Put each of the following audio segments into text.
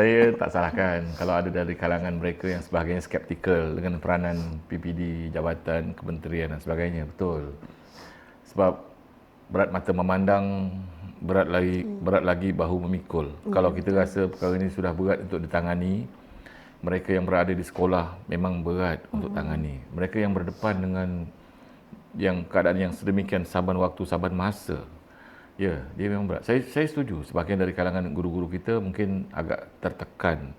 saya tak salahkan kalau ada dari kalangan mereka yang sebagainya skeptikal dengan peranan PPD, jabatan, kementerian dan sebagainya. Betul. Sebab berat mata memandang, berat lagi berat lagi bahu memikul. Hmm. Kalau kita rasa perkara ini sudah berat untuk ditangani, mereka yang berada di sekolah memang berat hmm. untuk tangani. Mereka yang berdepan dengan yang keadaan yang sedemikian saban waktu, saban masa, Ya, dia memang berat. Saya saya setuju. Sebahagian dari kalangan guru-guru kita mungkin agak tertekan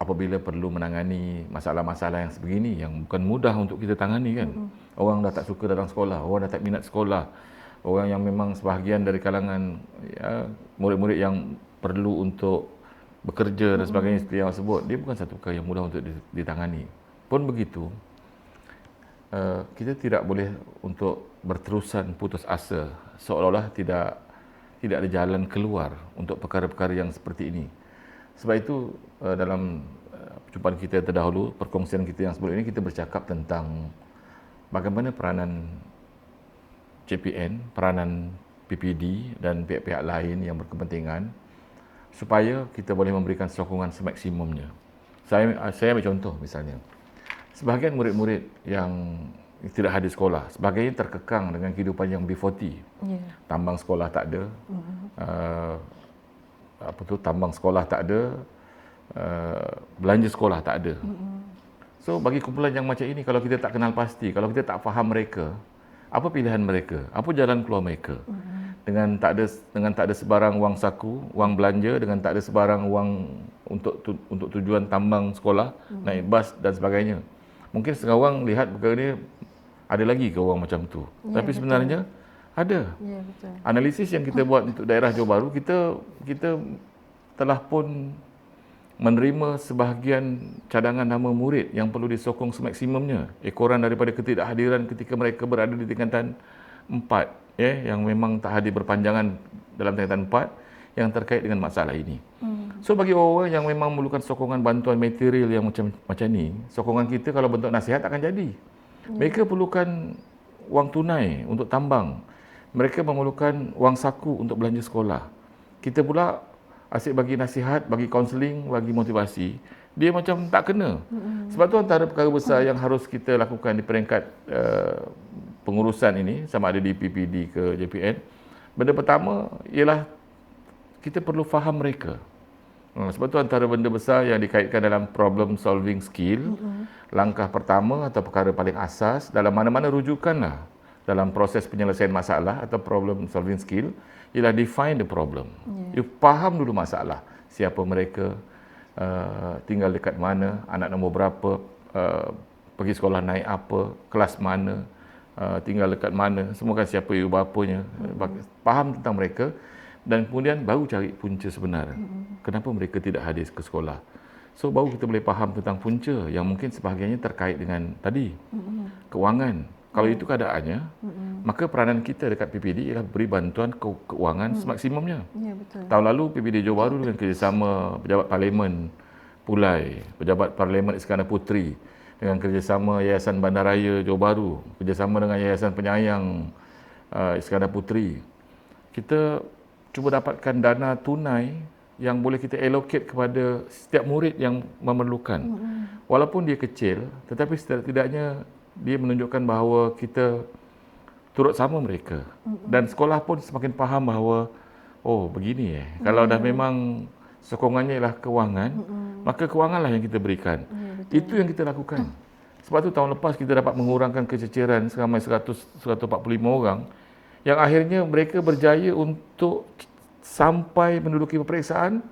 apabila perlu menangani masalah-masalah yang sebegini yang bukan mudah untuk kita tangani kan. Mm-hmm. Orang dah tak suka datang sekolah, orang dah tak minat sekolah. Orang yang memang sebahagian dari kalangan ya, murid-murid yang perlu untuk bekerja dan sebagainya seperti yang sebut, dia bukan satu perkara yang mudah untuk ditangani. Pun begitu, uh, kita tidak boleh untuk berterusan putus asa seolah-olah tidak tidak ada jalan keluar untuk perkara-perkara yang seperti ini. Sebab itu eh, dalam eh, perjumpaan kita terdahulu, perkongsian kita yang sebelum ini kita bercakap tentang bagaimana peranan JPN, peranan PPD dan pihak-pihak lain yang berkepentingan supaya kita boleh memberikan sokongan semaksimumnya. Saya saya ambil contoh misalnya. Sebahagian murid-murid yang tidak hadir sekolah. Sebagainya terkekang dengan kehidupan yang B40. Yeah. Tambang sekolah tak ada. Mm-hmm. Uh, apa tu tambang sekolah tak ada. Uh, belanja sekolah tak ada. Mm-hmm. So bagi kumpulan yang macam ini kalau kita tak kenal pasti, kalau kita tak faham mereka, apa pilihan mereka? Apa jalan keluar mereka? Mm-hmm. Dengan tak ada dengan tak ada sebarang wang saku, wang belanja, dengan tak ada sebarang wang untuk tu, untuk tujuan tambang sekolah, mm-hmm. naik bas dan sebagainya. Mungkin setengah orang lihat perkara ni ada lagi ke orang macam tu. Ya, Tapi sebenarnya betul. ada. Ya, betul. Analisis yang kita buat untuk daerah Johor Bahru, kita kita telah pun menerima sebahagian cadangan nama murid yang perlu disokong semaksimumnya. Ekoran daripada ketidakhadiran ketika mereka berada di tingkatan 4 ya yang memang tak hadir berpanjangan dalam tingkatan 4 yang terkait dengan masalah ini. Hmm. So bagi orang yang memang memerlukan sokongan bantuan material yang macam macam ni, sokongan kita kalau bentuk nasihat akan jadi. Mereka perlukan wang tunai untuk tambang. Mereka memerlukan wang saku untuk belanja sekolah. Kita pula asyik bagi nasihat, bagi kaunseling, bagi motivasi. Dia macam tak kena. Sebab tu antara perkara besar yang harus kita lakukan di peringkat uh, pengurusan ini, sama ada di PPD ke JPN. Benda pertama ialah kita perlu faham mereka. Hmm, sebab tu antara benda besar yang dikaitkan dalam problem solving skill, mm-hmm. langkah pertama atau perkara paling asas dalam mana-mana rujukanlah dalam proses penyelesaian masalah atau problem solving skill ialah define the problem. Yeah. You faham dulu masalah. Siapa mereka, uh, tinggal dekat mana, anak nombor berapa, uh, pergi sekolah naik apa, kelas mana, uh, tinggal dekat mana, semua kan siapa ibu bapanya. Mm-hmm. Faham tentang mereka dan kemudian baru cari punca sebenar. Mm-hmm. Kenapa mereka tidak hadir ke sekolah? So baru kita boleh faham tentang punca yang mungkin sebahagiannya terkait dengan tadi mm-hmm. kewangan. Kalau itu keadaannya, mm-hmm. maka peranan kita dekat PPD ialah beri bantuan ke- kewangan mm-hmm. semaksimumnya. Ya betul. Tahun lalu PPD Johor Bahru dengan kerjasama pejabat parlimen Pulai, pejabat parlimen Iskandar Puteri dengan kerjasama Yayasan Bandaraya Johor Bahru, kerjasama dengan Yayasan Penyayang uh, Iskandar Puteri. Kita cuba dapatkan dana tunai yang boleh kita allocate kepada setiap murid yang memerlukan. Mm-hmm. Walaupun dia kecil, tetapi setidaknya dia menunjukkan bahawa kita turut sama mereka. Mm-hmm. Dan sekolah pun semakin faham bahawa oh begini eh. Mm-hmm. Kalau dah memang sokongannya ialah kewangan, mm-hmm. maka kewanganlah yang kita berikan. Mm-hmm. Itu yang kita lakukan. Mm. Sebab tu tahun lepas kita dapat mengurangkan kececeran seramai 100 145 orang yang akhirnya mereka berjaya untuk sampai menduduki peperiksaan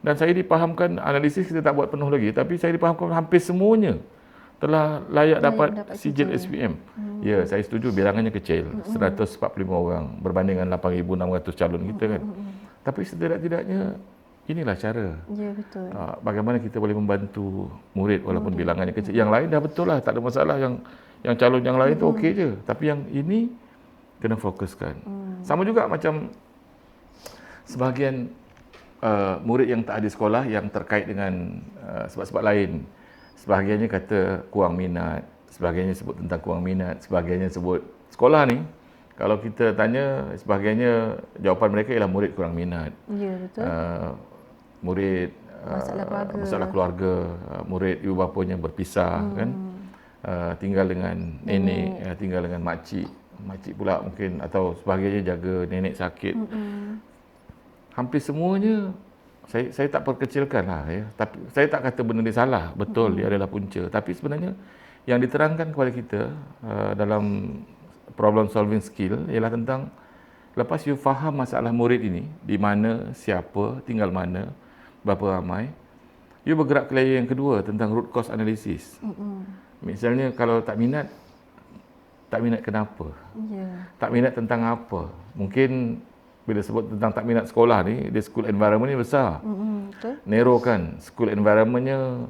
dan saya dipahamkan analisis kita tak buat penuh lagi tapi saya dipahamkan hampir semuanya telah layak dapat, dapat sijil SPM. Hmm. Ya, saya setuju bilangannya kecil, hmm. 145 orang berbanding dengan 8600 calon kita kan. Hmm. Tapi setidak-tidaknya inilah cara. Ya, betul. Uh, bagaimana kita boleh membantu murid walaupun hmm. bilangannya kecil. Yang lain dah betul lah, tak ada masalah yang yang calon yang lain hmm. tu okey je. Tapi yang ini kena fokuskan. Hmm. Sama juga macam sebahagian uh, murid yang tak ada sekolah yang terkait dengan uh, sebab-sebab lain. Sebahagiannya kata kurang minat, sebahagiannya sebut tentang kurang minat, sebahagiannya sebut sekolah ni kalau kita tanya sebahagiannya jawapan mereka ialah murid kurang minat. Ya betul. Uh, murid Masalah keluarga. masalah keluarga uh, murid ibu bapanya berpisah hmm. kan uh, tinggal dengan nenek, uh, tinggal dengan makcik makcik pula mungkin atau sebagainya jaga nenek sakit hmm. hampir semuanya saya saya tak perkecilkan lah ya tapi saya tak kata benda ni salah betul hmm. dia adalah punca tapi sebenarnya yang diterangkan kepada kita uh, dalam problem solving skill ialah tentang lepas you faham masalah murid ini di mana siapa tinggal mana berapa ramai you bergerak ke layer yang kedua tentang root cause analysis hmm. misalnya kalau tak minat tak minat kenapa yeah. tak minat tentang apa mungkin bila sebut tentang tak minat sekolah ni, dia school environment ni besar. Mm-hmm, betul. Narrow kan, school environmentnya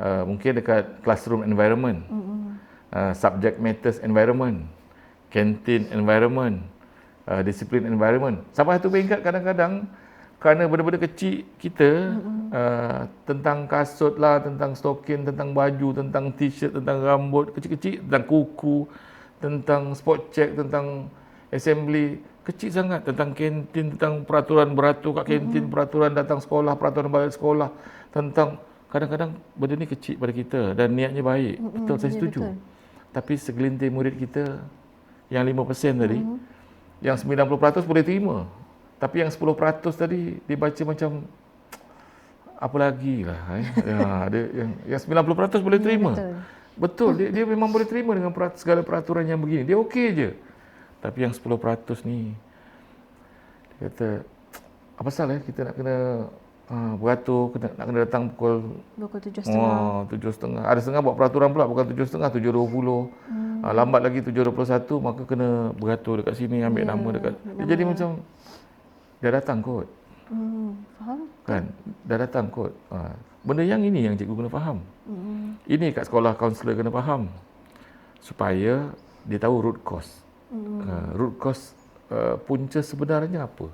uh, mungkin dekat classroom environment, mm-hmm. uh, subject matters environment, canteen environment, uh, discipline environment. Sampai satu peringkat kadang-kadang kerana benda-benda kecil kita mm-hmm. uh, tentang kasut lah, tentang stokin, tentang baju, tentang t-shirt, tentang rambut kecil-kecil, tentang kuku, tentang spot check, tentang assembly kecil sangat tentang kantin, tentang peraturan beratur kat kantin, mm-hmm. peraturan datang sekolah, peraturan balik sekolah, tentang kadang-kadang benda ni kecil pada kita dan niatnya baik. Mm-hmm. Betul, saya ya, setuju. Betul. Tapi segelintir murid kita yang 5% tadi, mm-hmm. yang 90% boleh terima. Tapi yang 10% tadi dibaca macam apa lagi lah. Eh? ya, ada yang, yang 90% boleh ya, terima. Ya, betul. Betul, dia, dia memang boleh terima dengan segala peraturan yang begini. Dia okey je. Tapi yang 10% ni dia kata apa salah eh kita nak kena uh, beratur kena nak kena datang pukul pukul 7.30. Oh, 7.30. Ada setengah buat peraturan pula bukan 7.30 7.20. Hmm. Uh, lambat lagi 7.21 maka kena beratur dekat sini ambil yeah, nama dekat. Dia jadi macam dia datang kot. Hmm, faham? Kan? Dah datang kot. Uh, benda yang ini yang cikgu kena faham. Hmm. Ini kat sekolah kaunselor kena faham. Supaya dia tahu root cause. Hmm. Uh, root cause uh, punca sebenarnya apa?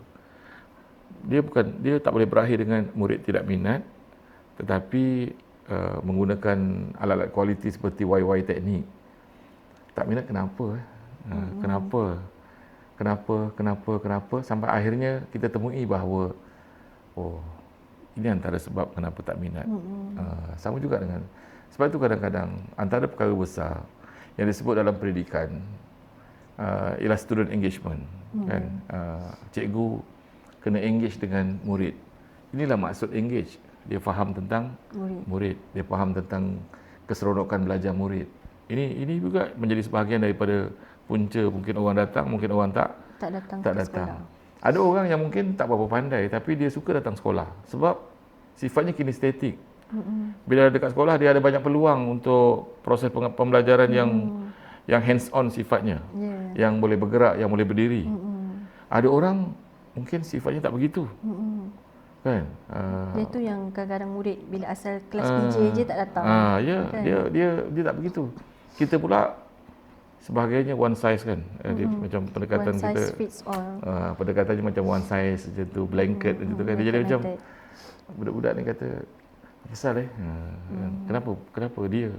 Dia bukan dia tak boleh berakhir dengan murid tidak minat tetapi uh, menggunakan alat-alat kualiti seperti YY teknik. Tak minat kenapa? Uh, hmm. Kenapa? Kenapa? Kenapa? Kenapa? Sampai akhirnya kita temui bahawa oh ini antara sebab kenapa tak minat. Hmm. Uh, sama juga dengan sebab itu kadang-kadang antara perkara besar yang disebut dalam pendidikan uh, ialah student engagement hmm. kan uh, cikgu kena engage dengan murid inilah maksud engage dia faham tentang murid, murid. dia faham tentang keseronokan belajar murid ini ini juga menjadi sebahagian daripada punca mungkin orang datang mungkin orang tak tak datang tak datang sekolah. Ada orang yang mungkin tak berapa pandai tapi dia suka datang sekolah sebab sifatnya kinestetik hmm. bila dekat sekolah dia ada banyak peluang untuk proses pembelajaran hmm. yang yang hands on sifatnya yeah. yang boleh bergerak yang boleh berdiri mm-hmm. ada orang mungkin sifatnya tak begitu mm-hmm. kan uh, dia tu yang kadang-kadang murid bila asal kelas uh, PJ je tak datang uh, ya yeah, kan? dia dia dia tak begitu kita pula sebagainya one size kan? Mm-hmm. dia macam pendekatan one kita. fits all. Uh, pendekatannya macam one size macam tu blanket mm-hmm. macam tu kan? Dia jadi macam budak-budak ni kata kesal eh. Uh, mm-hmm. kenapa? Kenapa dia?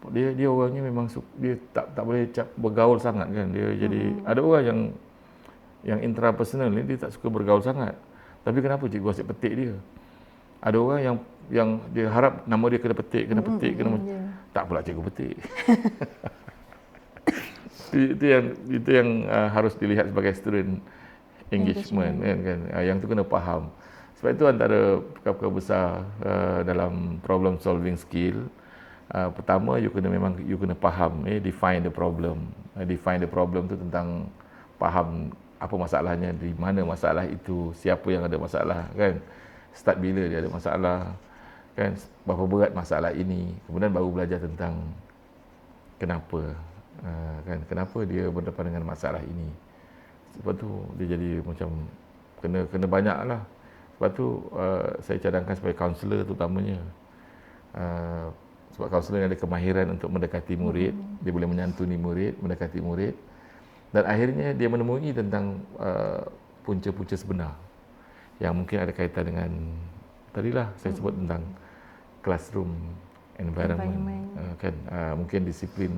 Dia dia orangnya memang dia tak tak boleh cap, bergaul sangat kan? Dia jadi hmm. ada orang yang yang intrapersonal ni dia tak suka bergaul sangat. Tapi kenapa cikgu asyik petik dia? Ada orang yang yang dia harap nama dia kena petik kena petik hmm, kena yeah. tak pula cikgu petik itu yang itu yang uh, harus dilihat sebagai student engagement, engagement. kan kan? Uh, yang tu kena faham. Sebab itu antara perkara-perkara besar uh, dalam problem solving skill uh, pertama you kena memang you kena faham eh define the problem. Uh, define the problem tu tentang faham apa masalahnya di mana masalah itu siapa yang ada masalah kan? Start bila dia ada masalah kan? Berapa berat masalah ini? Kemudian baru belajar tentang kenapa uh, kan? Kenapa dia berdepan dengan masalah ini? Sebab tu dia jadi macam kena kena banyaklah. Sebab tu uh, saya cadangkan sebagai kaunselor terutamanya. Uh, sebab kaunselor ada kemahiran untuk mendekati murid, hmm. dia boleh menyantuni murid, mendekati murid. Dan akhirnya dia menemui tentang uh, punca-punca sebenar. Yang mungkin ada kaitan dengan tadilah saya sebut hmm. tentang classroom environment, environment. Uh, kan? Uh, mungkin disiplin